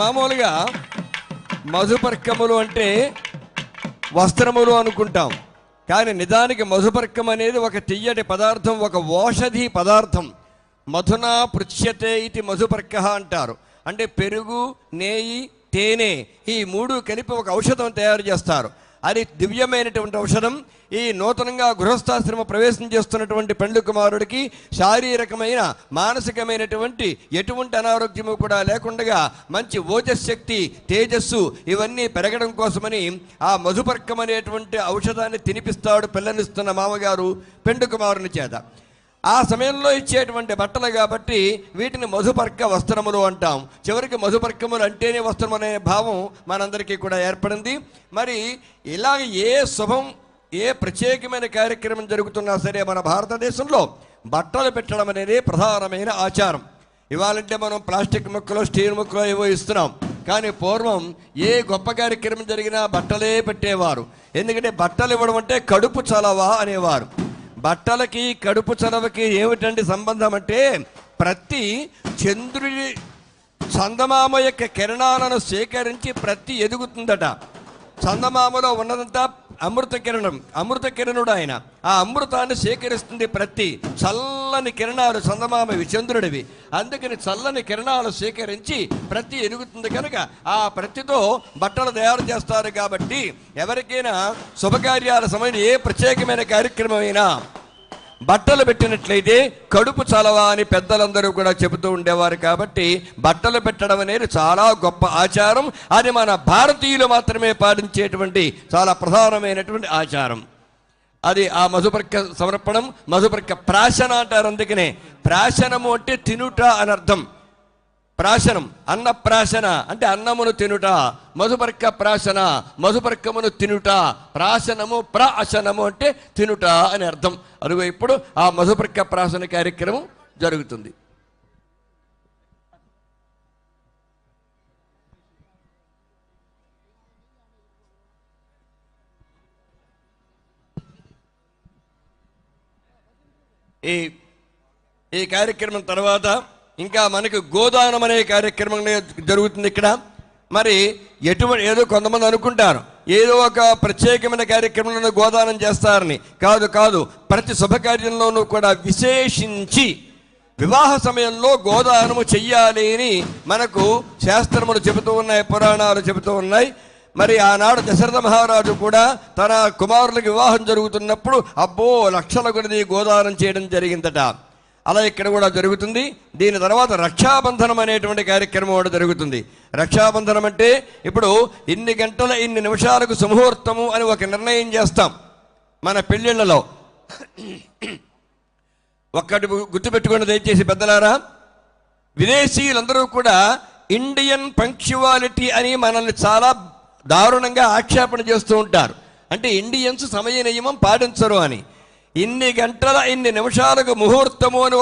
మామూలుగా మధుపర్కములు అంటే వస్త్రములు అనుకుంటాం. కానీ నిజానికి మధుపర్కం అనేది ఒక తియ్యటి పదార్థం ఒక ఓషధి పదార్థం. మధునా పృచ్యతే ఇది మధుపర్క అంటారు. అంటే పెరుగు నేయి తేనె ఈ మూడు కలిపి ఒక ఔషధం తయారు చేస్తారు. అది దివ్యమైనటువంటి ఔషధం. ఈ నూతనంగా గృహస్థాశ్రమ ప్రవేశం చేస్తున్నటువంటి పెండ్లి కుమారుడికి శారీరకమైన మానసికమైనటువంటి ఎటువంటి అనారోగ్యము కూడా లేకుండా మంచి ఓజశక్తి తేజస్సు ఇవన్నీ పెరగడం కోసమని ఆ మధుపర్కం అనేటువంటి ఔషధాన్ని తినిపిస్తాడు పిల్లనిస్తున్న మామగారు పెండు కుమారుని చేత. ఆ సమయంలో ఇచ్చేటువంటి బట్టలు కాబట్టి వీటిని మధుపర్క వస్త్రములు అంటాం. చివరికి మధుపర్కములు అంటేనే వస్త్రం అనే భావం మనందరికీ కూడా ఏర్పడింది. మరి ఇలా ఏ శుభం ఏ ప్రత్యేకమైన కార్యక్రమం జరుగుతున్నా సరే మన భారతదేశంలో బట్టలు పెట్టడం అనేది ప్రధానమైన ఆచారం. ఇవాళంటే మనం ప్లాస్టిక్ ముక్కలు స్టీల్ ముక్కలు ఏవో ఇస్తున్నాం. కానీ పూర్వం ఏ గొప్ప కార్యక్రమం జరిగినా బట్టలే పెట్టేవారు. ఎందుకంటే బట్టలు ఇవ్వడం అంటే కడుపు చలవా అనేవారు. బట్టలకి కడుపు చలవకి ఏమిటండి సంబంధం అంటే ప్రతి చంద్రుడి చందమామ యొక్క కిరణాలను సేకరించి ప్రతి ఎదుగుతుందట. చందమామలో ఉన్నదంతా అమృత కిరణం అమృత కిరణుడు ఆయన ఆ అమృతాన్ని సేకరిస్తుంది ప్రతి చల్లని కిరణాలు చందమామవి చంద్రుడివి అందుకని చల్లని కిరణాలు సేకరించి ప్రతి ఎరుగుతుంది కనుక ఆ ప్రతితో బట్టలు తయారు చేస్తారు కాబట్టి ఎవరికైనా శుభకార్యాల సమయంలో ఏ ప్రత్యేకమైన కార్యక్రమమైనా బట్టలు పెట్టినట్లయితే కడుపు చలవా అని పెద్దలందరూ కూడా చెబుతూ ఉండేవారు కాబట్టి బట్టలు పెట్టడం అనేది చాలా గొప్ప ఆచారం. అది మన భారతీయులు మాత్రమే పాటించేటువంటి చాలా ప్రధానమైనటువంటి ఆచారం. అది ఆ మధుపర్క సమర్పణం మధుపర్క ప్రాశన అంటారు అందుకనే. ప్రాశనము అంటే తినుట అని అర్థం. ప్రాశనం అన్న ప్రాశన అంటే అన్నమును తినుట మధుపర్క ప్రాశన మధుపర్కమును తినుట ప్రాశనము ప్రాశనము అంటే తినుట అని అర్థం. అరుగు ఇప్పుడు ఆ మధుపర్క ప్రాశన కార్యక్రమం జరుగుతుంది. ఈ ఈ కార్యక్రమం తర్వాత ఇంకా మనకు గోదానం అనే కార్యక్రమం జరుగుతుంది ఇక్కడ. మరి ఎటువంటి ఏదో కొంతమంది అనుకుంటారు. ఏదో ఒక ప్రత్యేకమైన కార్యక్రమంలో గోదానం చేస్తారని. కాదు కాదు. ప్రతి శుభకార్యంలోనూ కూడా విశేషించి వివాహ సమయంలో గోదానము చెయ్యాలి అని మనకు శాస్త్రములు చెబుతూ ఉన్నాయి పురాణాలు చెబుతూ ఉన్నాయి. మరి ఆనాడు దశరథ మహారాజు కూడా తన కుమారులకు వివాహం జరుగుతున్నప్పుడు అబ్బో లక్షల కొద్ది గోదానం చేయడం జరిగిందట. అలా ఇక్కడ కూడా జరుగుతుంది. దీని తర్వాత రక్షాబంధనం అనేటువంటి కార్యక్రమం కూడా జరుగుతుంది. రక్షాబంధనం అంటే ఇప్పుడు ఇన్ని గంటల ఇన్ని నిమిషాలకు సుముహూర్తము అని ఒక నిర్ణయం చేస్తాం. మన పెళ్ళిళ్ళలో. ఒక్కటి గుర్తుపెట్టుకుని దయచేసి పెద్దలారా. విదేశీయులందరూ కూడా ఇండియన్ పంక్చువాలిటీ అని మనల్ని చాలా దారుణంగా ఆక్షేపణ చేస్తూ ఉంటారు. అంటే ఇండియన్స్ సమయ నియమం పాటించరు అని. ఇన్ని గంటల ఇన్ని నిమిషాలకు ముహూర్తము అని ఒక